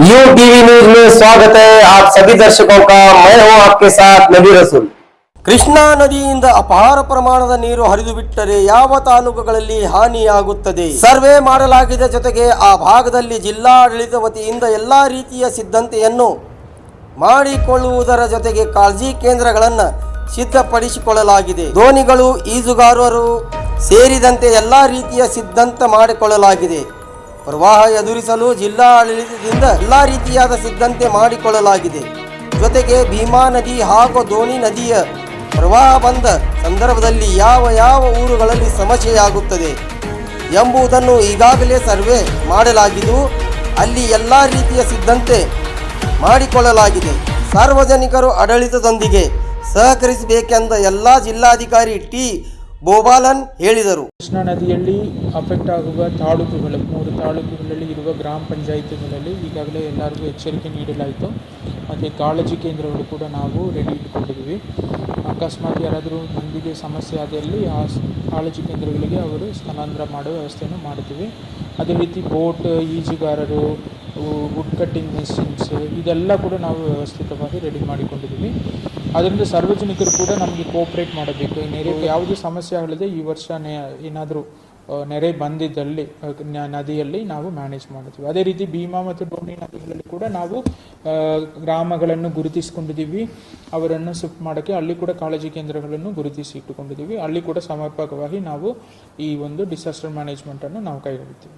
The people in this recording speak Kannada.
यू टीवी न्यूज में स्वागत है आप सभी दर्शकों का मैं हूं आपके साथ नबी रसूल ಕೃಷ್ಣಾ ನದಿಯಿಂದ ಅಪಾರ ಪ್ರಮಾಣದ ನೀರು ಹರಿದು ಬಿಟ್ಟರೆ ಯಾವ ತಾಲೂಕುಗಳಲ್ಲಿ ಹಾನಿಯಾಗುತ್ತದೆ ಸರ್ವೆ ಮಾಡಲಾಗಿದೆ ಜೊತೆಗೆ ಆ ಭಾಗದಲ್ಲಿ ಜಿಲ್ಲಾಡಳಿತ ವತಿಯಿಂದ ಎಲ್ಲಾ ರೀತಿಯ ಸಿದ್ಧತೆಯನ್ನು ಮಾಡಿಕೊಳ್ಳುವುದರ ಜೊತೆಗೆ ಕಾಳಜಿ ಕೇಂದ್ರಗಳನ್ನು ಸಿದ್ಧಪಡಿಸಿಕೊಳ್ಳಲಾಗಿದೆ ದೋಣಿಗಳು ಈಜುಗಾರರು ಸೇರಿದಂತೆ ಎಲ್ಲ ರೀತಿಯ ಸಿದ್ಧತೆ ಮಾಡಿಕೊಳ್ಳಲಾಗಿದೆ. ಪ್ರವಾಹ ಎದುರಿಸಲು ಜಿಲ್ಲಾಡಳಿತದಿಂದ ಎಲ್ಲ ರೀತಿಯಾದ ಸಿದ್ಧತೆ ಮಾಡಿಕೊಳ್ಳಲಾಗಿದೆ. ಜೊತೆಗೆ ಭೀಮಾ ನದಿ ಹಾಗೂ ದೋಣಿ ನದಿಯ ಪ್ರವಾಹ ಬಂದ ಸಂದರ್ಭದಲ್ಲಿ ಯಾವ ಯಾವ ಊರುಗಳಲ್ಲಿ ಸಮಸ್ಯೆಯಾಗುತ್ತದೆ ಎಂಬುದನ್ನು ಈಗಾಗಲೇ ಸರ್ವೆ ಮಾಡಲಾಗಿದ್ದು, ಅಲ್ಲಿ ಎಲ್ಲ ರೀತಿಯ ಸಿದ್ಧತೆ ಮಾಡಿಕೊಳ್ಳಲಾಗಿದೆ. ಸಾರ್ವಜನಿಕರು ಆಡಳಿತದೊಂದಿಗೆ ಸಹಕರಿಸಬೇಕೆಂದ ಎಲ್ಲ ಜಿಲ್ಲಾಧಿಕಾರಿ ಟಿ. ಬೋಬಾಲನ್ ಹೇಳಿದರು. ಕೃಷ್ಣಾ ನದಿಯಲ್ಲಿ ಅಫೆಕ್ಟ್ ಆಗುವ ತಾಲೂಕುಗಳು, ಮೂರು ತಾಲೂಕುಗಳಲ್ಲಿ ಇರುವ ಗ್ರಾಮ ಪಂಚಾಯಿತಿಗಳಲ್ಲಿ ಈಗಾಗಲೇ ಎಲ್ಲರಿಗೂ ಎಚ್ಚರಿಕೆ ನೀಡಲಾಯಿತು. ಮತ್ತು ಕಾಳಜಿ ಕೇಂದ್ರಗಳು ಕೂಡ ನಾವು ರೆಡಿ ಇಟ್ಕೊಂಡಿದ್ದೀವಿ. ಅಕಸ್ಮಾತ್ ಯಾರಾದರೂ ಮಂದಿಗೆ ಸಮಸ್ಯೆ ಆದಲ್ಲಿ ಆ ಕಾಳಜಿ ಕೇಂದ್ರಗಳಿಗೆ ಅವರು ಸ್ಥಳಾಂತರ ಮಾಡುವ ವ್ಯವಸ್ಥೆಯನ್ನು ಮಾಡ್ತೀವಿ. ಅದೇ ರೀತಿ ಬೋಟ್, ಈಜುಗಾರರು ವುಡ್ ಕಟ್ಟಿಂಗ್ ಮೆಷಿನ್ಸ್ ಇದೆಲ್ಲ ಕೂಡ ನಾವು ವ್ಯವಸ್ಥಿತವಾಗಿ ರೆಡಿ ಮಾಡಿಕೊಂಡಿದ್ದೀವಿ. ಅದರಿಂದ ಸಾರ್ವಜನಿಕರು ಕೂಡ ನಮಗೆ ಕೋಪರೇಟ್ ಮಾಡಬೇಕು. ನೆರೆ ಯಾವುದೇ ಸಮಸ್ಯೆ ಆಗಲಿದೆ, ಈ ವರ್ಷ ಏನಾದರೂ ನೆರೆ ಬಂದಿದ್ದಲ್ಲಿ ನದಿಯಲ್ಲಿ ನಾವು ಮ್ಯಾನೇಜ್ ಮಾಡ್ತೀವಿ ಅದೇ ರೀತಿ ಭೀಮಾ ಮತ್ತು ಡೋಣಿ ನದಿಗಳಲ್ಲಿ ಕೂಡ ನಾವು ಗ್ರಾಮಗಳನ್ನು ಗುರುತಿಸಿಕೊಂಡಿದ್ದೀವಿ. ಅವರನ್ನು ಶಿಫ್ಟ್ ಮಾಡೋಕ್ಕೆ ಅಲ್ಲಿ ಕೂಡ ಕಾಳಜಿ ಕೇಂದ್ರಗಳನ್ನು ಗುರುತಿಸಿ ಇಟ್ಟುಕೊಂಡಿದ್ದೀವಿ. ಅಲ್ಲಿ ಕೂಡ ಸಮರ್ಪಕವಾಗಿ ನಾವು ಈ ಒಂದು ಡಿಸಾಸ್ಟರ್ ಮ್ಯಾನೇಜ್ಮೆಂಟನ್ನು ನಾವು ಕೈಗೊಳ್ಳುತ್ತೀವಿ.